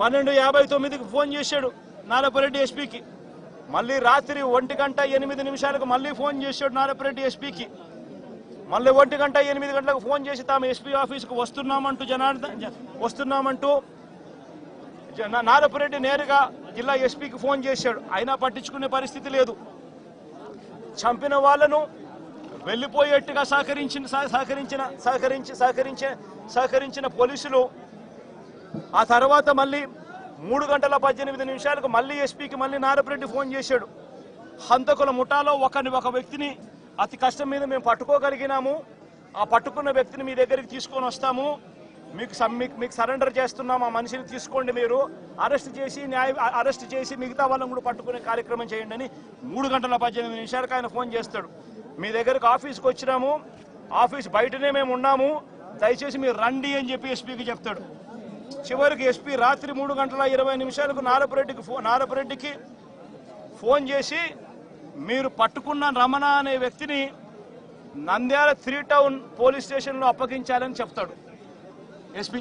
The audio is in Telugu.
పన్నెండు యాభై తొమ్మిదికి ఫోన్ చేశాడు నారపరెడ్డి ఎస్పీకి. మళ్ళీ రాత్రి ఒంటి గంట ఎనిమిది నిమిషాలకు మళ్ళీ ఫోన్ చేశాడు నారపరెడ్డి ఎస్పీకి. మళ్ళీ ఒంటి గంట ఎనిమిది గంటలకు ఫోన్ చేసి తాము ఎస్పీ ఆఫీస్కు వస్తున్నామంటూ జనార్దన్ జ- వస్తున్నామంటూ నారపురెడ్డి నేరుగా జిల్లా ఎస్పీకి ఫోన్ చేశాడు. అయినా పట్టించుకునే పరిస్థితి లేదు. చంపిన వాళ్ళను వెళ్ళిపోయేట్టుగా సహకరించిన సహ- సహకరించిన సహకరించి సహకరించే సహకరించిన పోలీసులు ఆ తర్వాత మళ్ళీ మూడు గంటల పద్దెనిమిది నిమిషాలకు మళ్ళీ ఎస్పీకి మళ్ళీ నారపురెడ్డి ఫోన్ చేశాడు. హంతకుల ముఠాలో ఒకని ఒక వ్యక్తిని అతి కష్టం మీద మేము పట్టుకోగలిగినాము. ఆ పట్టుకున్న వ్యక్తిని మీ దగ్గరికి తీసుకొని వస్తాము. మీకు మీకు మీకు సరెండర్ చేస్తున్నాం. ఆ మనిషిని తీసుకోండి మీరు. అరెస్ట్ చేసి న్యాయ అరెస్ట్ చేసి మిగతా వాళ్ళని కూడా పట్టుకునే కార్యక్రమం చేయండి అని మూడు గంటల పద్దెనిమిది నిమిషాలకు ఆయన ఫోన్ చేస్తాడు. మీ దగ్గరకు ఆఫీస్కి వచ్చినాము. ఆఫీస్ బయటనే మేము ఉన్నాము. దయచేసి మీరు రండి అని చెప్పి ఎస్పీకి చెప్తాడు. చివరికి ఎస్పీ రాత్రి మూడు గంటల ఇరవై నిమిషాలకు నారపురెడ్డికి ఫో నారపురెడ్డికి ఫోన్ చేసి మీరు పట్టుకున్న రమణ అనే వ్యక్తిని నంద్యాల త్రీ టౌన్ పోలీస్ స్టేషన్లో అప్పగించాలని చెప్తాడు. ఎస్పీ.